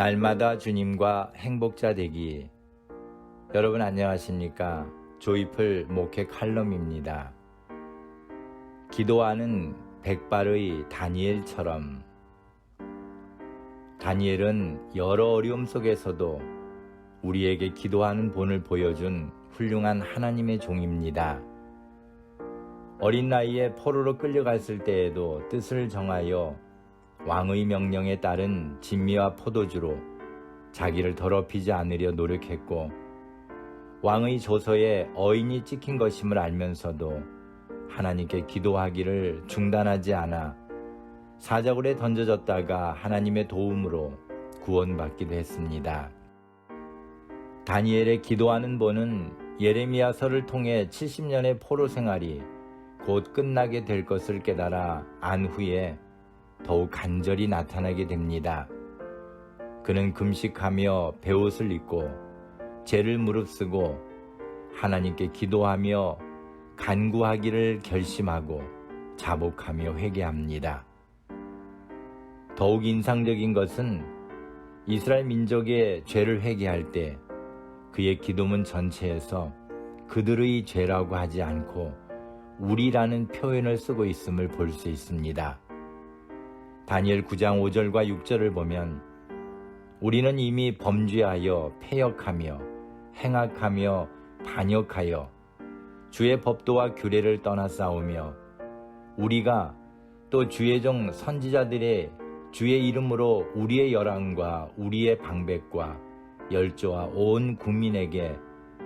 날마다 주님과 행복자 되기. 여러분 안녕하십니까? 조이풀 목회 칼럼입니다. 기도하는 백발의 다니엘처럼 다니엘은 여러 어려움 속에서도 우리에게 기도하는 본을 보여준 훌륭한 하나님의 종입니다. 어린 나이에 포로로 끌려갔을 때에도 뜻을 정하여 왕의 명령에 따른 진미와 포도주로 자기를 더럽히지 않으려 노력했고 왕의 조서에 어인이 찍힌 것임을 알면서도 하나님께 기도하기를 중단하지 않아 사자굴에 던져졌다가 하나님의 도움으로 구원받기도 했습니다. 다니엘의 기도하는 본은 예레미야서를 통해 70년의 포로 생활이 곧 끝나게 될 것을 깨달아 안 후에 더욱 간절히 나타나게 됩니다. 그는 금식하며 베옷을 입고 죄를 무릅쓰고 하나님께 기도하며 간구하기를 결심하고 자복하며 회개합니다. 더욱 인상적인 것은 이스라엘 민족의 죄를 회개할 때 그의 기도문 전체에서 그들의 죄라고 하지 않고 우리라는 표현을 쓰고 있음을 볼 수 있습니다. 다니엘 9장 5절과 6절을 보면 우리는 이미 범죄하여 폐역하며 행악하며 반역하여 주의 법도와 규례를 떠나 싸우며 우리가 또 주의 종 선지자들의 주의 이름으로 우리의 열왕과 우리의 방백과 열조와 온 국민에게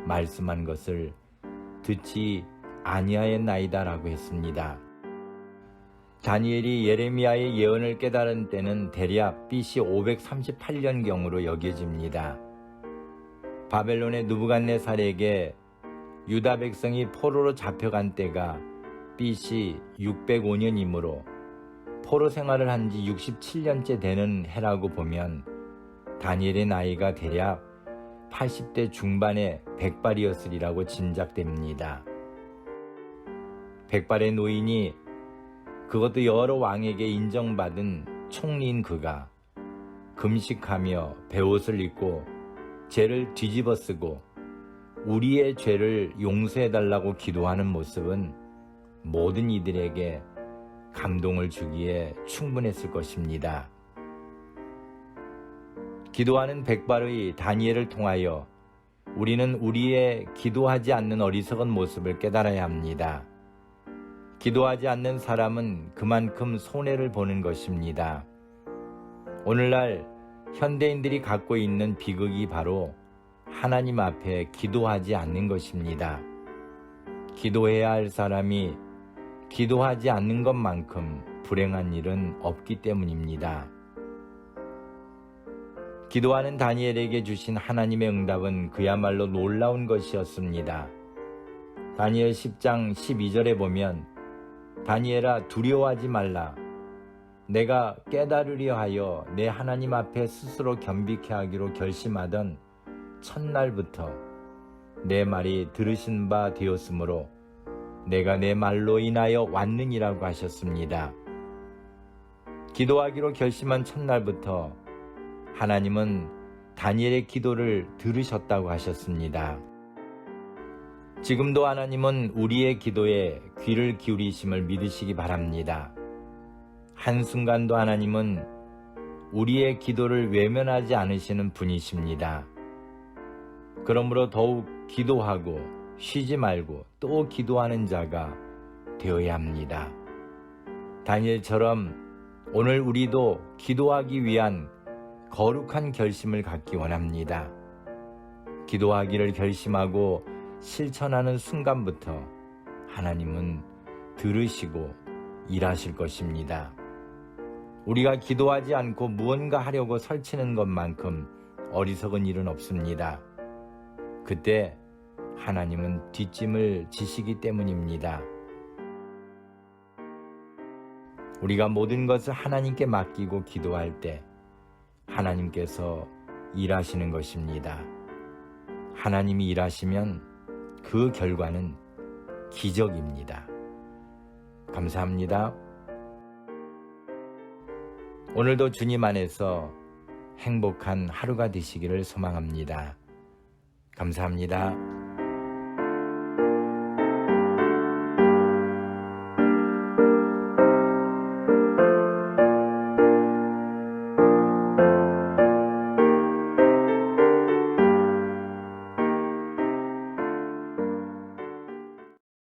말씀한 것을 듣지 아니하였나이다라고 했습니다. 다니엘이 예레미야의 예언을 깨달은 때는 대략 BC 538년경으로 여겨집니다. 바벨론의 누부갓네살에게 유다 백성이 포로로 잡혀간 때가 BC 605년이므로 포로 생활을 한 지 67년째 되는 해라고 보면 다니엘의 나이가 대략 80대 중반의 백발이었으리라고 짐작됩니다. 백발의 노인이 그것도 여러 왕에게 인정받은 총리인 그가 금식하며 베옷을 입고 죄를 뒤집어 쓰고 우리의 죄를 용서해달라고 기도하는 모습은 모든 이들에게 감동을 주기에 충분했을 것입니다. 기도하는 백발의 다니엘을 통하여 우리는 우리의 기도하지 않는 어리석은 모습을 깨달아야 합니다. 기도하지 않는 사람은 그만큼 손해를 보는 것입니다. 오늘날 현대인들이 갖고 있는 비극이 바로 하나님 앞에 기도하지 않는 것입니다. 기도해야 할 사람이 기도하지 않는 것만큼 불행한 일은 없기 때문입니다. 기도하는 다니엘에게 주신 하나님의 응답은 그야말로 놀라운 것이었습니다. 다니엘 10장 12절에 보면 다니엘아 두려워하지 말라. 내가 깨달으려 하여 내 하나님 앞에 스스로 겸비케 하기로 결심하던 첫날부터 내 말이 들으신 바 되었으므로 내가 내 말로 인하여 왔느니라고 하셨습니다. 기도하기로 결심한 첫날부터 하나님은 다니엘의 기도를 들으셨다고 하셨습니다. 지금도 하나님은 우리의 기도에 귀를 기울이심을 믿으시기 바랍니다. 한순간도 하나님은 우리의 기도를 외면하지 않으시는 분이십니다. 그러므로 더욱 기도하고 쉬지 말고 또 기도하는 자가 되어야 합니다. 다니엘처럼 오늘 우리도 기도하기 위한 거룩한 결심을 갖기 원합니다. 기도하기를 결심하고 실천하는 순간부터 하나님은 들으시고 일하실 것입니다. 우리가 기도하지 않고 무언가 하려고 설치는 것만큼 어리석은 일은 없습니다. 그때 하나님은 뒷짐을 지시기 때문입니다. 우리가 모든 것을 하나님께 맡기고 기도할 때 하나님께서 일하시는 것입니다. 하나님이 일하시면 그 결과는 기적입니다. 감사합니다. 오늘도 주님 안에서 행복한 하루가 되시기를 소망합니다. 감사합니다.